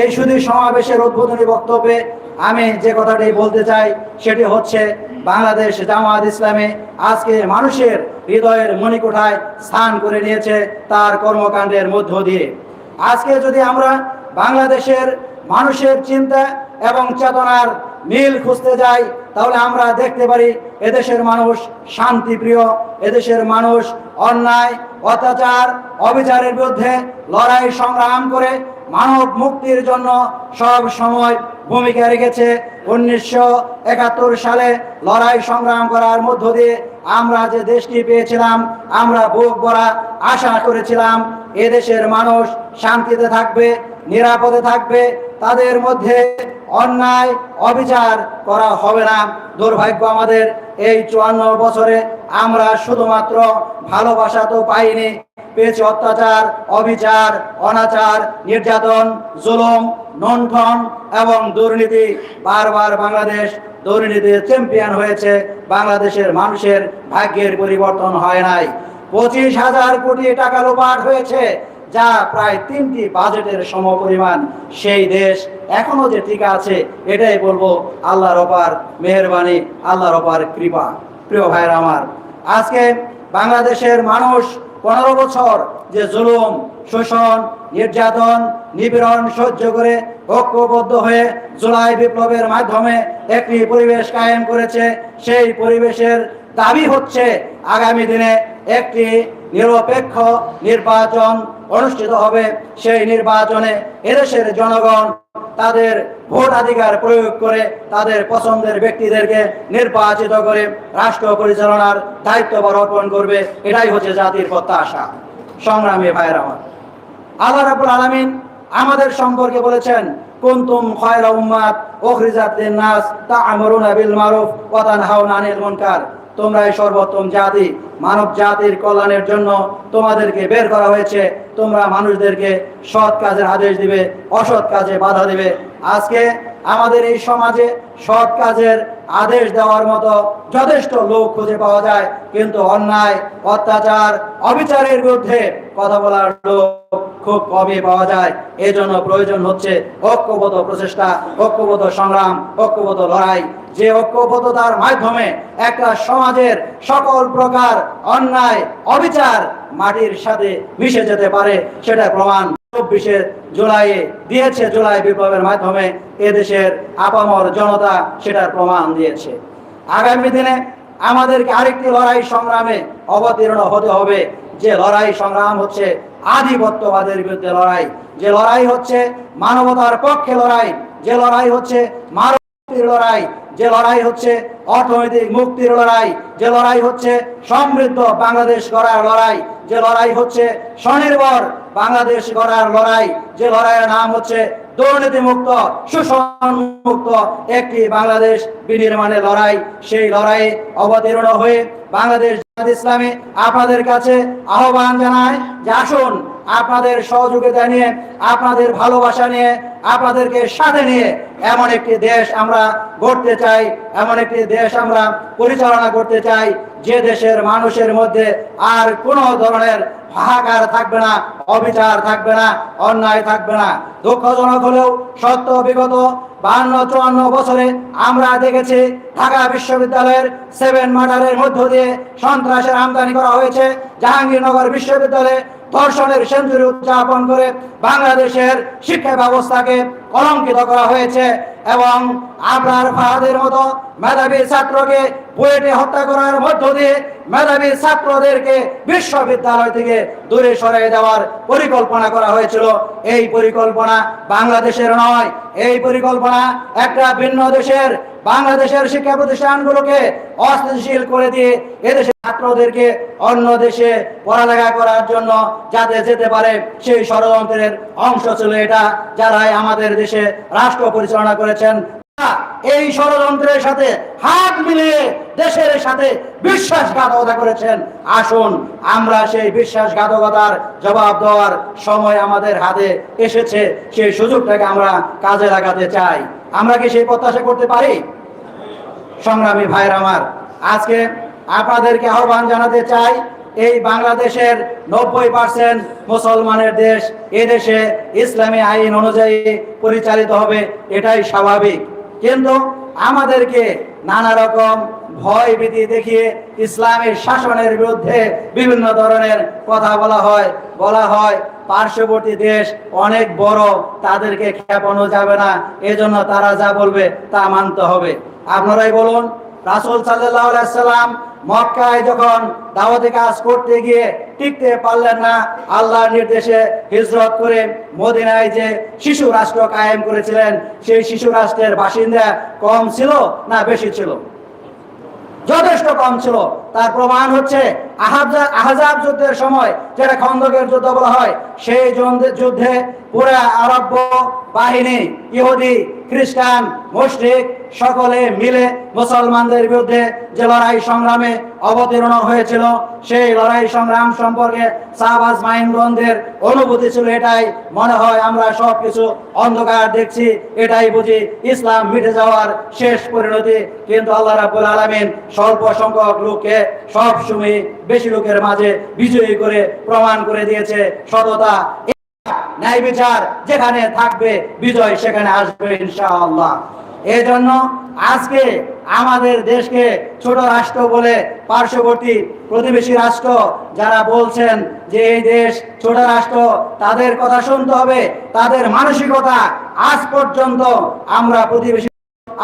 এই শুধু সমাবেশের উদ্বোধনী বক্তব্যে আমি যে কথাটি বলতে চাই, সেটি হচ্ছে বাংলাদেশ জামায়াত ইসলামে আজকে মানুষের হৃদয়ের মণিকোঠায় স্থান করে নিয়েছে তার কর্মকাণ্ডের মধ্য দিয়ে। আজকে যদি আমরা বাংলাদেশের মানুষের চিন্তা এবং চেতনার মিল খুঁজতে যাই, তাহলে আমরা দেখতে পারি এদেশের মানুষ শান্তিপ্রিয়, এদেশের মানুষ অন্যায়, অত্যাচার, অবিচারের বিরুদ্ধে লড়াই সংগ্রাম করে মানব মুক্তির জন্য সব সময় ভূমিকা রেখেছে। উনিশশো একাত্তর সালে লড়াই সংগ্রাম করার মধ্য দিয়ে আমরা যে দেশটি পেয়েছিলাম, আমরা বুক ভরা আশা করেছিলাম এদেশের মানুষ শান্তিতে থাকবে, নিরাপদে থাকবে, তাদের মধ্যে অন্যায়, অবিচার করা হবে না। দুর্ভাগ্য আমাদের এই চুয়ান্ন বছরে আমরা শুধুমাত্র ভালোবাসা তো পাইনি পেয়েছি অত্যাচার, অবিচার, অনাচার, নির্যাতন, জুলুম, লণ্ঠন এবং দুর্নীতি। বারবার বাংলাদেশ দুর্নীতির চ্যাম্পিয়ন হয়েছে। বাংলাদেশের মানুষের ভাগ্যের পরিবর্তন হয় নাই। পঁচিশ হাজার কোটি টাকা লোপাট হয়েছে, যা প্রায় তিনটি বাজেটের সমপরিমাণ। সেই দেশ এখনও যে টিকা আছে, এটাই বলব আল্লাহর অপার মেহরবানি, আল্লাহর অপার কৃপা। প্রিয় ভাইয়ের আমার, আজকে বাংলাদেশের মানুষ পনেরো বছর যে জুলুম, শোষণ, নির্যাতন, নিপীড়ন সহ্য করে ঐক্যবদ্ধ হয়ে জুলাই বিপ্লবের মাধ্যমে একটি পরিবেশ কায়েম করেছে, সেই পরিবেশের দাবি হচ্ছে আগামী দিনে একটি নিরপেক্ষ নির্বাচন অনুষ্ঠিত হবে। সেই নির্বাচনে এদেশের জনগণ তাদের ভোটাধিকার প্রয়োগ করে তাদের পছন্দের ব্যক্তিদেরকে নির্বাচিত করে রাষ্ট্র পরিচালনার দায়িত্ব অর্পণ করবে। এটাই হচ্ছে জাতির প্রত্যাশা। সংগ্রামী ভাইয়ের আমার, আল্লাহ রাবুল আলামিন আমাদের সম্পর্কে বলেছেন, কুনতুম খয়রা উম্মাত উখরিজাত লিন-নাস তা'মুরুনা বিল মারুফ ওয়া তানহাউনা আনিল মুনকার। তোমরাই সর্বোত্তম জাতি, মানব জাতির কল্যাণের জন্য তোমাদেরকে বের করা হয়েছে। তোমরা মানুষদেরকে সৎ কাজের আদেশ দিবে, অসৎ কাজে বাধা দিবে। আজকে আমাদের এই সমাজে সৎ কাজের আদেশ দেওয়ার মতো যথেষ্ট লোক খুঁজে পাওয়া যায়, কিন্তু অন্যায়, অত্যাচার, অবিচারের বিরুদ্ধে কথা বলার লোক খুব কমই পাওয়া যায়। এই জন্য প্রয়োজন হচ্ছে ঐক্যবদ্ধ প্রচেষ্টা, ঐক্যবদ্ধ সংগ্রাম, ঐক্যবদ্ধ লড়াই। যে ঐক্যবদ্ধতার মাধ্যমে একটা সমাজের সকল প্রকার অন্যায়, অবিচার মাটির সাথে মিশে যেতে পারে সেটা প্রমাণ চব্বিশে জুলাইয়ে দিয়েছে জুলাই বিপ্লবের মাধ্যমে এদেশের আপামর জনতা সেটার প্রমাণ দিয়েছে। আগামী দিনে আমাদেরকে আরেকটি লড়াই সংগ্রামে অবতীর্ণ হতে হবে। যে লড়াই সংগ্রাম হচ্ছে আধিপত্যবাদের বিরুদ্ধে লড়াই। যে লড়াই হচ্ছে মানবতার পক্ষে লড়াই। যে লড়াই হচ্ছে মানবতির লড়াই, যে লড়াই হচ্ছে অর্থনৈতিক মুক্তির লড়াই, যে লড়াই হচ্ছে সমৃদ্ধ বাংলাদেশ গড়ার লড়াই, যে লড়াই হচ্ছে স্বনির্ভর বাংলাদেশ গড়ার লড়াই, যে লড়াইয়ের নাম হচ্ছে দুর্নীতি মুক্ত শোষণ একটি বাংলাদেশ বিনির্মাণের লড়াই। সেই লড়াইয়ে অবতীর্ণ হয়ে বাংলাদেশ ইসলামী আপনাদের কাছে আহ্বান জানায় যে আসুন আপনাদের সহযোগিতা নিয়ে, আপনাদের ভালোবাসা নিয়ে, আপনাদেরকে সাথে নিয়ে এমন একটি দেশ আমরা গড়তে চাই, এমন একটি দেশ আমরা পরিচালনা করতে চাই, যে দেশের মানুষের মধ্যে আর কোনো ধরনের হাহাকার থাকবে না, অবিচার থাকবে না, অন্যায় থাকবে না। দুঃখজনক হলেও সত্য বিগত বান্ন, চুয়ান্ন বছরে আমরা দেখেছি ঢাকা বিশ্ববিদ্যালয়ের সেভেন মার্ডারের মধ্য দিয়ে সন্ত্রাসের আমদানি করা হয়েছে। জাহাঙ্গীরনগর বিশ্ববিদ্যালয়ে ধর্ষণের সেঞ্চুরি উদযাপন করে বাংলাদেশের শিক্ষা ব্যবস্থাকে কলঙ্কিত করা হয়েছে এবং আপনার ফাহাদের মতো মেধাবী ছাত্রকে বুয়েটে হত্যা করার মধ্য দিয়ে মেধাবী ছাত্রদেরকে বিশ্ববিদ্যালয় থেকে দূরে সরিয়ে দেওয়ার পরিকল্পনা করা হয়েছিল। এই পরিকল্পনা বাংলাদেশের নয়, এই পরিকল্পনা একটা ভিন্ন দেশের, বাংলাদেশের শিক্ষা প্রতিষ্ঠানগুলোকে অস্থিতিশীল করে দিয়ে এদেশের ছাত্রদেরকে অন্য দেশে পড়ালেখা করার জন্য যাতে যেতে পারে সেই ষড়যন্ত্রের অংশ ছিল এটা, যারাই আমাদের দেশে রাষ্ট্র পরিচালনা করেছেন। এই ষড়যন্ত্রের সাথে হাত মিলিয়ে দেশের সাথে বিশ্বাসঘাতকতা করেছেন। আসুন, আমরা সেই বিশ্বাসঘাতকতার জবাব দেওয়ার সময় আমাদের হাতে এসেছে। সেই সুযোগটাকে আমরা কাজে লাগাতে চাই। আমরা কি সেই প্রত্যাশা করতে পারি? সংগ্রামী ভাইয়ের আমার, আজকে আপনাদেরকে আহ্বান জানাতে চাই এই বাংলাদেশের নব্বই পার্সেন্ট মুসলমানের দেশ এ দেশে ইসলামী আইন অনুযায়ী পরিচালিত হবে, এটাই স্বাভাবিক। কিন্তু আমাদেরকে নানা রকম ভয় ভীতি দেখিয়ে ইসলামের শাসনের বিরুদ্ধে বিভিন্ন ধরনের কথা বলা হয় বলা হয়, পার্শ্ববর্তী দেশ অনেক বড়, তাদেরকে খেপানো যাবে না, এজন্য তারা যা বলবে তা মানতে হবে। আপনারাই বলুন, রাসুল সাল্লাহ সাল্লাম মক্কায় যখন দাওয়াতি কাজ করতে গিয়ে টিকতে পারলেন না, আল্লাহর নির্দেশে হিজরত করে মদিনায় যে শিশু রাষ্ট্র কায়েম করেছিলেন, সেই শিশু রাষ্ট্রের বাসিন্দা কম ছিল না বেশি ছিল? যথেষ্ট কম ছিল। তার প্রমাণ হচ্ছে আহাজা- আহজাব যুদ্ধের সময় যেটা খন্দকের যুদ্ধ বলা হয়, সেই যুদ্ধে পুরা আরব্য বাহিনী, ইহুদি খ্রিস্টান, মুশরিক, সকলে মিলে মুসলমানদের বিরুদ্ধে যে লড়াই সংগ্রামে অবতীর্ণ হয়েছিল, সেই লড়াই সংগ্রাম সম্পর্কে সাহবাজ মাইনগঞ্জের অনুভূতি ছিল এটাই। মনে হয় আমরা সব কিছু অন্ধকার দেখছি, এটাই বুঝি ইসলাম মিটে যাওয়ার শেষ পরিণতি। কিন্তু আল্লাহ রাব্বুল আলামিন স্বল্প সংখ্যক লোককে সব সময় বেশি লোকের মাঝে বিজয়ী করে প্রমাণ করে দিয়েছে সততা। ন্যায় বিচার যেখানে থাকবে, বিজয় সেখানে আসবে ইনশাআল্লাহ। এই জন্য আজকে আমাদের দেশকে ছোট রাষ্ট্র বলে পার্শ্ববর্তী প্রতিবেশী রাষ্ট্র যারা বলছেন যে এই দেশ ছোট রাষ্ট্র, তাদের কথা শুনতে হবে, তাদের মানসিকতা আজ পর্যন্ত আমরা প্রতিবেশী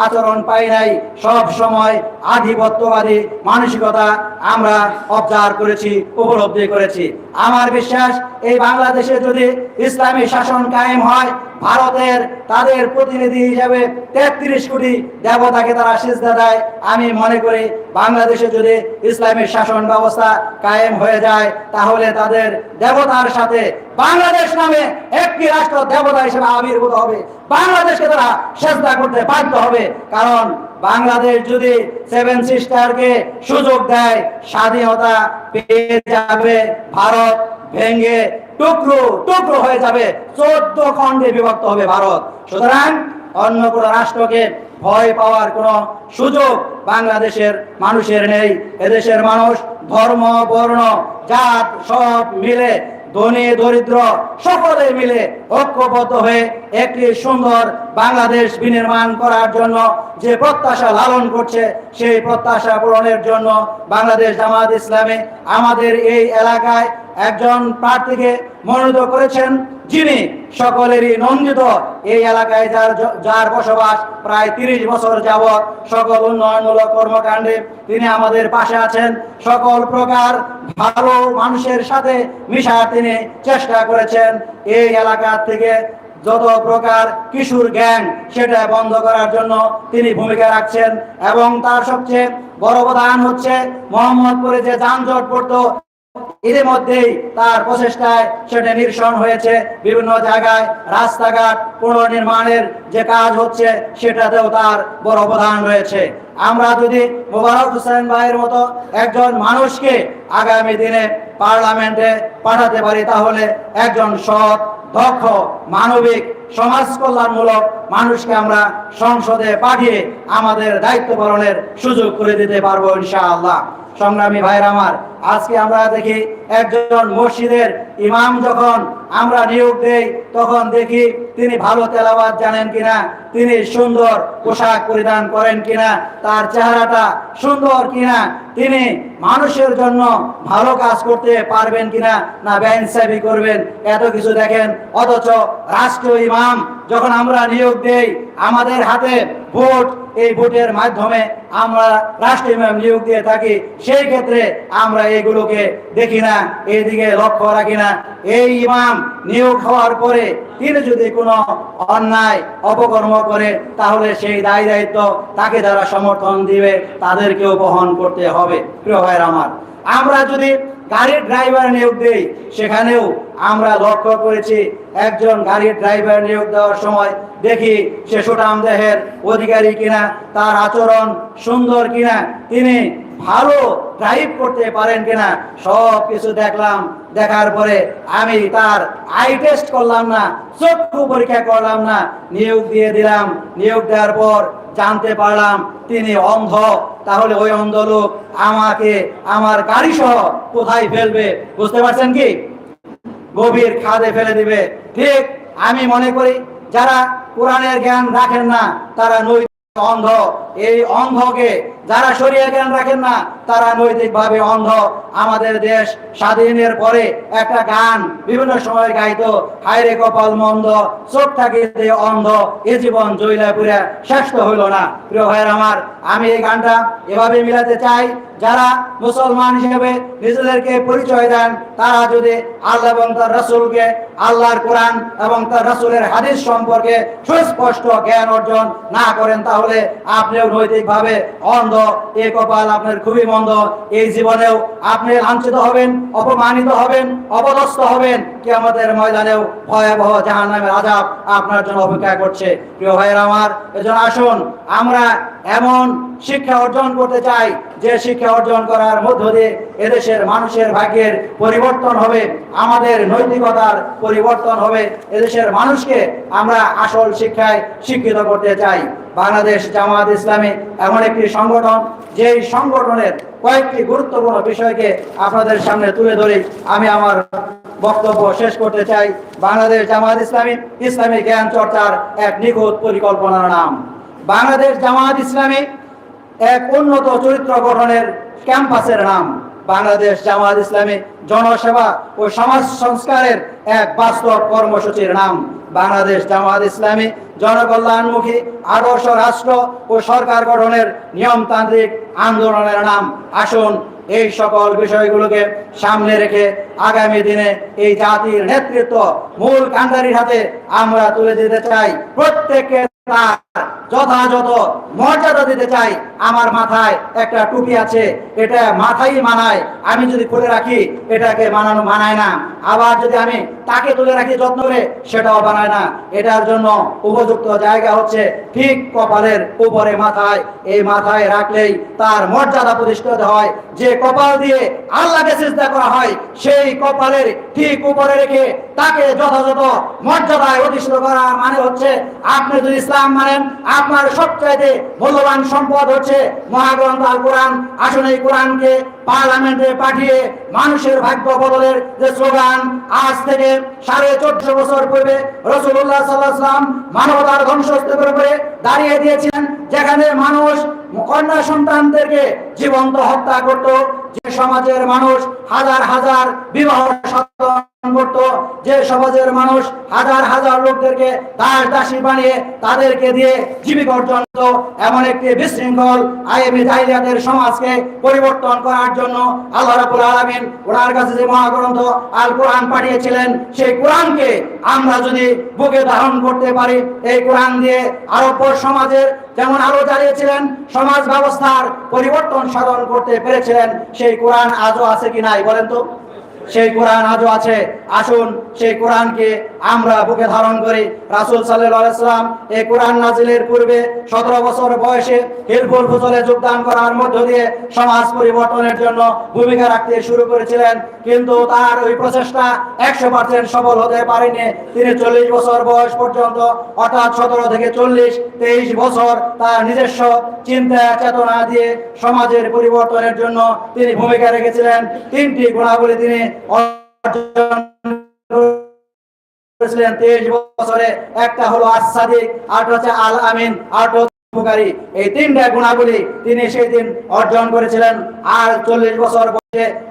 আচরণ পাই নাই। সব সময় আধিপত্যবাদী মানসিকতা আমরা অবজার্ভ করেছি, উপলব্ধি করেছি। আমার বিশ্বাস, এই বাংলাদেশে যদি ইসলামী শাসন কায়েম হয় ভারতের তাদের প্রতিনিধি হিসাবে তেত্রিশ কোটি দেবতাকে তারা সিজদা দেয়। আমি মনে করি বাংলাদেশে যদি ইসলামের শাসন ব্যবস্থা কায়েম হয়ে যায়, তাহলে তাদের দেবতার সাথে বাংলাদেশ নামে একটি রাষ্ট্র দেবতা হিসেবে আবির্ভূত হবে। বাংলাদেশকে তারা সেজদা করতে বাধ্য হবে। কারণ বাংলাদেশ যদি সেভেন সিস্টারকে সুযোগ দেয়, স্বাধীনতা পেয়ে যাবে, ভারত ভেঙে টুকরো টুকরো হয়ে যাবে, চোদ্দ খণ্ডে বিভক্ত হবে ভারত। সুতরাং অন্য কোনো রাষ্ট্রকে ভয় পাওয়ার কোনো সুযোগ বাংলাদেশের মানুষের নেই। এদেশের মানুষ ধর্ম, বর্ণ, জাত, সব মিলে ধনী, দরিদ্র সকলে মিলে ঐক্যবদ্ধ হয়ে একটি সুন্দর বাংলাদেশ বিনির্মাণ করার জন্য যে প্রত্যাশা লালন করছে, সেই প্রত্যাশা পূরণের জন্য বাংলাদেশ জামাত ইসলামে আমাদের এই এলাকায় একজন প্রার্থীকে মনোনীত করেছেন। যিনি সকলেরই নন্দিত এই এলাকায় যার যার বসবাস প্রায় তিরিশ বছর যাবৎ সকল উন্নয়নমূলক কর্মকাণ্ডে তিনি আমাদের পাশে আছেন। সকল প্রকার ভালো মানুষের সাথে মিশার তিনি চেষ্টা করেছেন। এই এলাকা থেকে যত প্রকার কিশোর গ্যাং সেটা বন্ধ করার জন্য তিনি ভূমিকা রাখছেন এবং তার সবচেয়ে বড় অবদান হচ্ছে মোহাম্মদপুরে যে যানজট পড়তো এর মধ্যেই তার প্রচেষ্টায় সেটা নিরসন হয়েছে। বিভিন্ন জায়গায় রাস্তাঘাট পুনর্নির্মাণের যে কাজ হচ্ছে, সেটাতেও তার বড় অবদান রয়েছে। আমরা যদি মোবারক হোসেন ভাইয়ের মতো একজন মানুষকে আগামী দিনে পার্লামেন্টে পাঠাতে পারি, তাহলে একজন সৎ, দক্ষ, মানবিক সমাজ কল্যাণমূলক মানুষকে আমরা সংসদে পাঠিয়ে আমাদের দায়িত্ব পালনের সুযোগ করে দিতে পারব ইনশাআল্লাহ। সংগ্রামী ভাইয়ের আমার, আজকে আমরা দেখি একজন মসজিদের ইমাম যখন আমরা নিয়োগ দেই, তখন দেখি তিনি ভালো তেলাওয়াত জানেন কিনা, তিনি সুন্দর পোশাক পরিধান করেন কিনা তার চেহারাটা সুন্দর কিনা, তিনি মানুষের জন্য ভালো কাজ করতে পারবেন কিনা, না ব্যানসাবি করবেন, এত কিছু দেখেন। অথচ রাষ্ট্রীয় ইমাম যখন আমরা নিয়োগ দেই, আমাদের হাতে ভোট এই ভোটের মাধ্যমে আমরা রাষ্ট্র ইমাম নিয়োগ দিয়ে থাকি, সেই ক্ষেত্রে আমরা এগুলোকে দেখি না এইদিকে লক্ষ্য রাখি না। এই ইমাম নিয়োগ হওয়ার পরে তিনি যদি কোনো অন্যায় অপকর্ম করে, তাহলে সেই দায় দায়িত্ব তাকে যারা সমর্থন দিবে, তাদেরকেও বহন করতে হবে। প্রিয় ভাইয়ের আমার, আমরা যদি গাড়ির ড্রাইভার নিয়োগ দেই। সেখানেও আমরা লক্ষ্য করেছি, একজন গাড়ির ড্রাইভার নিয়োগ দেওয়ার সময় দেখি সে সুঠাম দেহের অধিকারী কিনা, তার আচরণ সুন্দর কিনা, তিনি ভালো ড্রাইভ করতে পারেন কিনা সব কিছু দেখলাম। দেখার পরে আমি তার আই টেস্ট করলাম না, চক্ষু পরীক্ষা করলাম না, নিয়োগ দিয়ে দিলাম। নিয়োগ দেওয়ার পর জানতে পারলাম তিনি অন্ধ। তাহলে ওই অন্ধ লোক আমাকে আমার গাড়ি সহ কোথায় ফেলবে, বুঝতে পারছেন কি? গভীর খাদে ফেলে দিবে। ঠিক আমি মনে করি যারা কোরআনের জ্ঞান রাখেন না, তারা নৈতিক অন্ধ। এই অন্ধকে যারা সরিয়ে জ্ঞান রাখেন না, তারা নৈতিকভাবে অন্ধ। আমাদের দেশ স্বাধীনের পরে একটা গান বিভিন্ন সময় গাইত, হায়রে কপাল মন্দ, চোখ থাকিতে অন্ধ, এ জীবন জৈলাপুরে শ্রেষ্ঠ হইল না। প্রিয় ভাইয়ের আমার, আমি এই গানটা এভাবে মিলাতে চাই। যারা মুসলমান হিসেবে নিজেদেরকে পরিচয় দেন, তারা যদি আল্লাহ এবং তার রসুলকে আল্লাহর কোরআন এবং তার রসুলের হাদিস সম্পর্কে সুস্পষ্ট জ্ঞান অর্জন না করেন, তাহলে আপনিও নৈতিকভাবে অন্ধ। এ কপাল আপনার খুবই মন্দ। এই জীবনেও আপনি লাঞ্ছিত হবেন, অপমানিত হবেন, অপদস্থ হবেন। কি আমাদের ময়দানেও ভয়াবহ জাহান নামের আজাব আপনার জন্য অপেক্ষা করছে। প্রিয় ভাইয়ের আমার, এজন্য আসুন, আমরা এমন শিক্ষা অর্জন করতে চাই, যে শিক্ষা অর্জন করার মধ্য দিয়ে এদেশের মানুষের ভাগ্যের পরিবর্তন হবে, আমাদের নৈতিকতার পরিবর্তন হবে, এদেশের মানুষকে আমরা আসল শিক্ষায় শিক্ষিত করতে চাই। বাংলাদেশ জামাত ইসলামী এমন একটি সংগঠন, যেই সংগঠনের কয়েকটি গুরুত্বপূর্ণ বিষয়কে আপনাদের সামনে তুলে ধরে। আমি আমার বক্তব্য শেষ করতে চাই। বাংলাদেশ জামাত ইসলামী ইসলামী জ্ঞান চর্চার এক নিখুঁত পরিকল্পনার নাম। বাংলাদেশ জামাত ইসলামী এক উন্নত চরিত্র গঠনের ক্যাম্পাসের নাম বাংলাদেশ জামাত ইসলামী জনসেবা ও সমাজ সংস্কারের এক বাস্তব কর্মসূচির নাম বাংলাদেশ জামাত ইসলামী জনকল্যাণমুখী আদর্শ রাষ্ট্র ও সরকার গঠনের নিয়মতান্ত্রিক আন্দোলনের নাম। আসুন এই সকল বিষয়গুলোকে সামনে রেখে আগামী দিনে এই জাতির নেতৃত্ব মূল কান্ডারির হাতে আমরা তুলে দিতে চাই। প্রত্যেককে তার যথাযথ মর্যাদা দিতে চাই, আমার মাথায় একটা টুপি আছে, এটা মাথায় মানায়। আমি যদি খুলে রাখি, এটাকে মানানো মানায় না। আবার যদি আমি তাকে তুলে রাখি যত্ন করে, সেটাও না। এটার জন্য উপযুক্ত জায়গা হচ্ছে ঠিক কপালের উপরে মাথায়। এই মাথায় রাখলেই তার মর্যাদা প্রতিষ্ঠিত হয়। যে কপাল দিয়ে আল্লাহকে চেষ্টা করা হয়, সেই কপালের ঠিক উপরে রেখে তাকে যথাযথ মর্যাদায় অধিষ্ঠিত করা মানে হচ্ছে, আপনি যদি আপনার সবচাইতে মূল্যবান সম্পদ হচ্ছে মহাগ্রন্থ আল কোরআন। এই কোরআনকে পার্লামেন্টে পাঠিয়ে মানুষের ভাগ্য বদলের যে স্লোগান, আজ থেকে সাড়ে চোদ্দশো বছর পূর্বে রসুল্লাহ সাল্লাহাম মানবতার ধ্বংসস্তূপের উপরে দাঁড়িয়ে দিয়েছিলেন, যেখানে মানুষ কন্যা সন্তানদেরকে জীবন্ত হত্যা করত, যে সমাজের মানুষ হাজার হাজার বিবাহ যে সমাজের মানুষ হাজার হাজার লোকদেরকে দাস দাসী বানিয়ে তাদেরকে দিয়ে জীবিকা এমন একটি বিশৃঙ্খল সমাজকে পরিবর্তন করার জন্য আল্লাহ রাবুল আলমিন ওনার কাছে যে মহাগ্রন্থ আল কোরআন পাঠিয়েছিলেন, সেই কোরআনকে আমরা যদি বুকে ধারণ করতে পারি, এই কোরআন দিয়ে আরব্য সমাজের যেমন আরও চালিয়েছিলেন সমাজ ব্যবস্থার পরিবর্তন সাধন করতে পেরেছিলেন, সেই কোরআন আজও আছে কি নাই বলেন তো? সেই কোরআন আজও আছে। আসুন, সেই কোরআনকে আমরা বুকে ধারণ করি। রাসুল সাল্লাম এই কোরআন নাজিলের পূর্বে সতেরো বছর বয়সে হিলফুল ফসলে যোগদান করার মধ্য দিয়ে সমাজ পরিবর্তনের জন্য ভূমিকা রাখতে শুরু করেছিলেন। কিন্তু তার ওই প্রচেষ্টা একশো পার্সেন্ট সফল হতে পারেনি। তিনি চল্লিশ বছর বয়স পর্যন্ত, অর্থাৎ সতেরো থেকে চল্লিশ, তেইশ বছর তার নিজস্ব চিন্তা, চেতনা দিয়ে সমাজের পরিবর্তনের জন্য তিনি ভূমিকা রেখেছিলেন। তিনটি গুণাবলী তিনি করেছিলেন তেইশ বছরে একটা হলো আসাদিক আট হচ্ছে আল আমিন আট এই তিনটা গুণাবলী তিনি সেই দিন অর্জন করেছিলেন। আর চল্লিশ বছর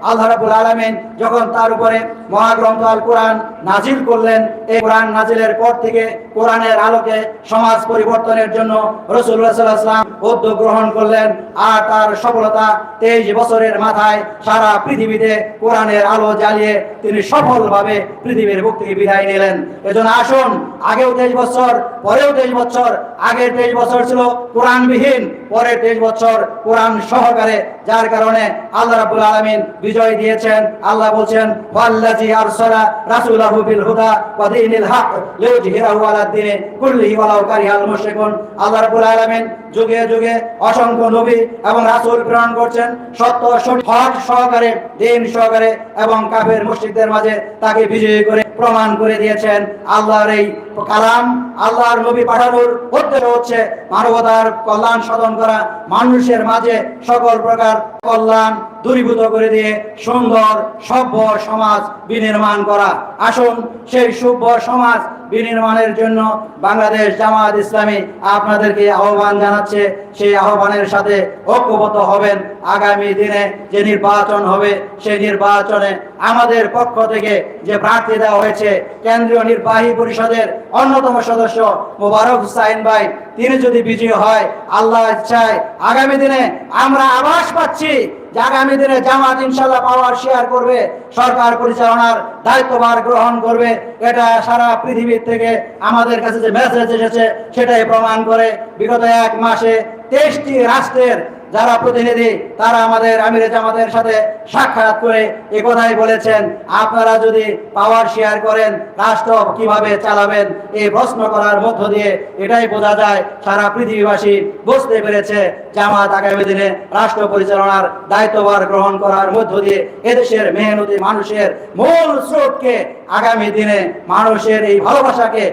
আল্লাহ আলমিন যখন তার উপরে মহাগ্রন্থ আল কোরআন নাজিল করলেন, এই কোরআন নাজিলের পর থেকে কোরআনের আলোকে সমাজ পরিবর্তনের জন্য রসুল্লাহ উদ্যোগ গ্রহণ করলেন আর তার সফলতা তেইশ বছরের মাথায় সারা পৃথিবীতে কোরআনের আলো জ্বালিয়ে তিনি সফলভাবে পৃথিবীর বুক থেকে বিদায় নিলেন। এজন্য আসুন, আগেও তেইশ বছর, পরেও তেইশ বছর, আগের তেইশ বছর ছিল কোরআনবিহীন, পরের তেইশ বছর কোরআন সহকারে, যার কারণে আল্লাহ রাবুল আলমিন বিজয় দিয়েছেন। আল্লাহ বলছেন ওয়াল্লাজি আরসালা রাসূলাহু বিল হুদা ওয়া দীনিল হক লিইয়ুযহিরাহু আলা দ্বীনি কুল্লিহি ওয়ালাউ কারিহাল মুশরিকুন। আল্লাহ রাব্বুল আলামিন যুগে যুগে অসংখ্য নবী এবং রাসূল প্রেরণ করছেন। সত্য, সঠিক, হক সহকারে, দিন সহকারে এবং কাফের মুশরিকদের মাঝে তাকে বিজয়ী করে, প্রমাণ করে দিয়েছেন। আল্লাহর এই কালাম আল্লাহর নবী পাঠানোর উদ্দেশ্য হচ্ছে মানবতার কল্যাণ সাধন করা, মানুষের মাঝে সকল প্রকার কল্যাণ দূরীভূত করে দিয়ে সুন্দর সভ্য সমাজ বিনির্মাণ করা। আসুন সেই সভ্য সমাজ বিনির্মাণের জন্য বাংলাদেশ জামায়াত ইসলামী আপনাদেরকে আহ্বান জানাচ্ছে। সেই আহ্বানের সাথে ঐক্যবদ্ধ হবেন। আগামী দিনে যে নির্বাচন হবে, সেই নির্বাচনে আমাদের পক্ষ থেকে যে প্রার্থী দেওয়া হয়েছে, কেন্দ্রীয় নির্বাহী পরিষদের অন্যতম সদস্য মোবারক হুসাইন ভাই, তিনি যদি বিজয়ী হয়, আল্লাহ ইচ্ছায় আগামী দিনে আমরা আবাস পাচ্ছি যে আগামী দিনে জামাত ইনশাল্লাহ পাওয়ার শেয়ার করবে, সরকার পরিচালনার দায়িত্বভার গ্রহণ করবে। এটা সারা পৃথিবীর থেকে আমাদের কাছে যে মেসেজ এসেছে, সেটাই প্রমাণ করে বিগত এক মাসে তেইশটি রাষ্ট্রের যারা প্রতিনিধি, তারা আমাদের আমিরে জামাতের সাথে সাক্ষাৎ করে এ কথাই বলেছেন, আপনারা যদি পাওয়ার শেয়ার করেন, রাষ্ট্র কীভাবে চালাবেন? এই প্রশ্ন করার মধ্য দিয়ে এটাই বোঝা যায়, সারা পৃথিবীবাসী বুঝতে পেরেছে, জামাত আগামী দিনে রাষ্ট্র পরিচালনার দায়িত্বভার গ্রহণ করার মধ্য দিয়ে এদেশের মেহনতি মানুষের মূল স্রোতকে আগামী দিনে মানুষের এই ভালোবাসাকে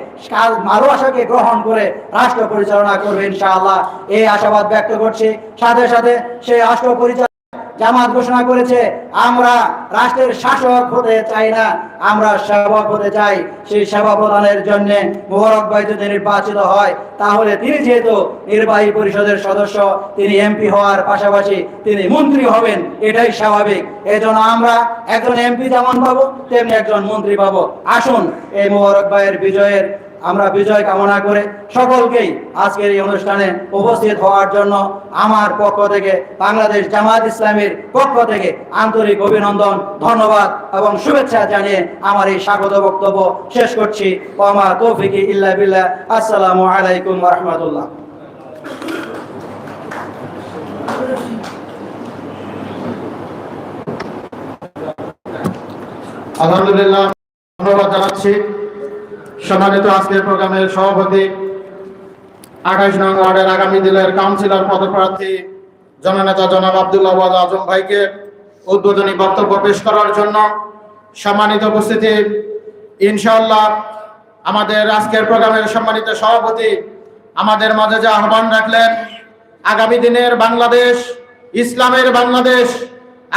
ভালোবাসাকে গ্রহণ করে রাষ্ট্র পরিচালনা করবে ইনশাআল্লাহ। এই আশাবাদ ব্যক্ত করছি। সাথে সাথে সেই রাষ্ট্র পরিচালনা জামাত ঘোষণা করেছে, আমরা রাষ্ট্রের শাসক হতে চাই না, আমরা সেবক হতে চাই। সেই সেবা প্রদানের জন্য মোবারক ভাই যদি নির্বাচিত হয়। তাহলে তিনি যেহেতু নির্বাহী পরিষদের সদস্য, তিনি এমপি হওয়ার পাশাপাশি তিনি মন্ত্রী হবেন, এটাই স্বাভাবিক। এই জন্য আমরা একজন এমপি যেমন পাবো, তেমনি একজন মন্ত্রী পাবো। আসুন এই মোবারক ভাইয়ের বিজয়ের আমরা বিজয় কামনা করে সকলকেই আজকের এই অনুষ্ঠানে উপস্থিত হওয়ার জন্য আমার পক্ষ থেকে বাংলাদেশ জামাত ইসলামের পক্ষ থেকে আন্তরিক অভিনন্দন, ধন্যবাদ এবং শুভেচ্ছা জানিয়ে আমার এই স্বাগত বক্তব্য শেষ করছি। ওমা তৌফিকি ইল্লা বিল্লাহ। আসসালামু আলাইকুম রহমতুল্লাহ। আলহামদুলিল্লাহ, ধন্যবাদ জানাচ্ছি। সম্মানিত আজকের প্রোগ্রামের সভাপতি, আঠাইশ নং ওয়ার্ডের আগামী দিনের কাউন্সিলর পদপ্রার্থী, জননেতা জনাব আব্দুল্লাহ ওয়াদ আজম ভাইকে উদ্বোধনী বক্তব্য পেশ করার জন্য সম্মানিত উপস্থিতি। ইনশাআল্লাহ আমাদের আজকের প্রোগ্রামের সম্মানিত সভাপতি আমাদের মাঝে যে আহ্বান রাখলেন, আগামী দিনের বাংলাদেশ, ইসলামের বাংলাদেশ,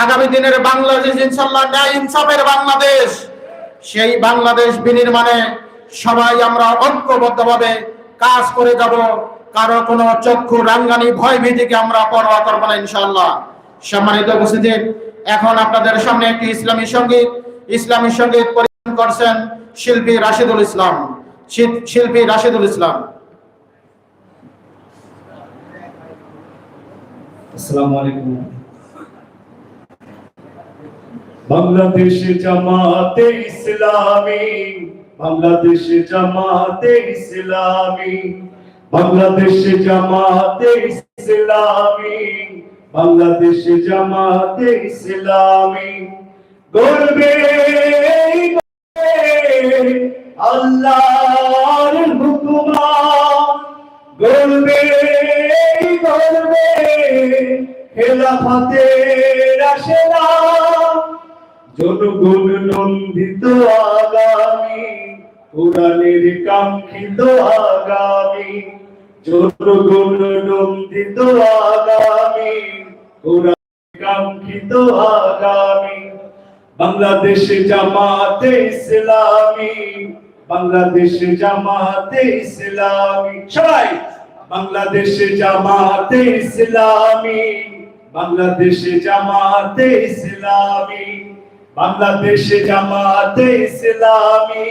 আগামী দিনের বাংলাদেশ ইনশাল্লাহ ন্যায় ইনসাফের বাংলাদেশ, সেই বাংলাদেশ বিনির্মাণে সবাই আমরা ঐক্যবদ্ধভাবে কাজ করে যাব। কারও কোনো চক্ষু রাঙ্গানি ভয় ভীতিকে আমরা পরোয়া করব না ইনশাল্লাহ সম্মানিত উপস্থিতি, এখন আপনাদের সামনে একটি ইসলামী সংগীত ইসলামী সংগীত পরিবেশন করছেন শিল্পী রাশিদুল ইসলাম। শিল্পী রাশিদুল ইসলাম। আসসালামু আলাইকুম। বাংলাদেশ জামাতে ইসলামী বাংলাদেশ জামাতে ইসলামী, বাংলাদেশ জামাতে ইসলামী, বাংলাদেশ জামাতে ইসলামী। গর্বে আল্লাহর হুকুমা। গর্বে গর্বে খেলাফাতের আসেনা জনগণ নন্দিত আগামী। কোরআনের কাঙ্ক্ষিত আগামী জনগণ নন্দিত আগামী কোরআনের কাঙ্ক্ষিত আগামী বাংলাদেশ জামাতে ইসলামী, বাংলাদেশ জামাতে ইসলামী, সবাই বাংলাদেশ জামাতে ইসলামী, বাংলাদেশ জামাতে ইসলামী, বাংলাদেশ জামাতে ইসলামী।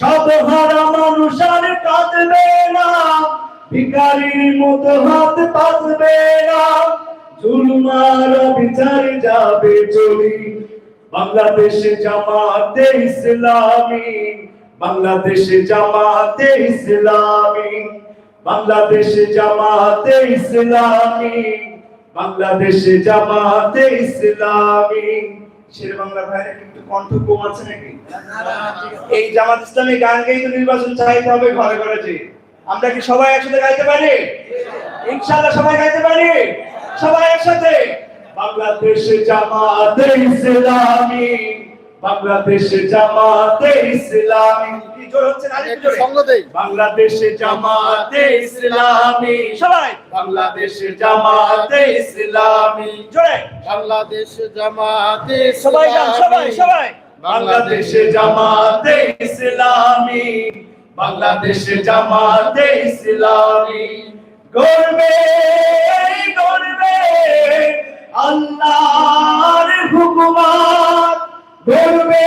সব হারা মানুষ আর কাঁদবে না, ভিখারির মতো হাত পাতবে না। জুলুমার বিচার যাবে চলি। বাংলাদেশে জামাতে ইসলামী, বাংলাদেশে জামাতে ইসলামী, বাংলাদেশে জামাতে ইসলামী, বাংলাদেশে জামাতে ইসলামী। শের বাংলা ভাইরা কণ্ঠ আছে নাকি? এই জামাত ইসলামী গান গেয়ে তো নির্বাচন চাইতে হবে ঘরে ঘরে যে। আমরা কি সবাই একসাথে গাইতে পারি? ইনশাআল্লাহ সবাই গাইতে পারি। সবাই একসাথে। বাংলাদেশে জামাতে ইসলামী, বাংলাদেশে জামাতে ইসলামী। কি জোর হচ্ছে না আরেকটু জোরে? সঙ্গ দেই। বাংলাদেশে জামাতে ইসলামী সবাই। বাংলাদেশে জামাতে ইসলামী। জোরে। বাংলাদেশ জামাতে সবাই সবাই সবাই। বাংলাদেশে জামাতে ইসলামী। বাংলাদেশে জামাতে ইসলামী। গর্বে গর্বে আল্লাহর হুকুমাত। গর্বে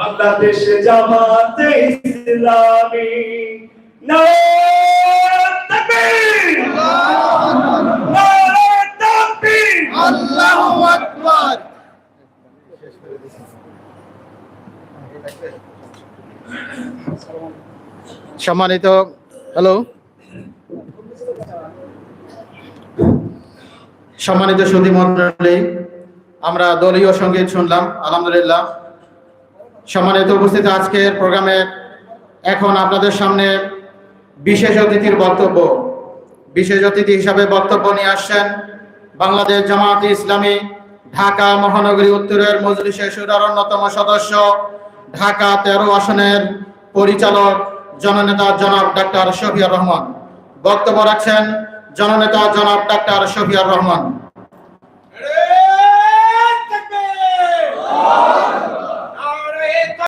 বাংলাদেশে জামাতে ইসলামী সম্মানিত হ্যালো সম্মানিত সুধী মন্ডলী আমরা দলীয় সংগীত শুনলাম আলহামদুলিল্লাহ। সম্মানিত উপস্থিত আজকের প্রোগ্রামে এখন আপনাদের সামনে বিশেষ অতিথির বক্তব্য। বিশেষ অতিথি হিসাবে বক্তব্য নিয়ে আসছেন বাংলাদেশ জামায়াতে ইসলামী, ঢাকা মহানগরী উত্তরের মজলিসের সুরার অন্যতম সদস্য, ঢাকা তেরো আসনের পরিচালক জননেতা জনাব ডাক্তার শফিয়ার রহমান। বক্তব্য রাখছেন জননেতা জনাব ডাক্তার শফিয়ার রহমান।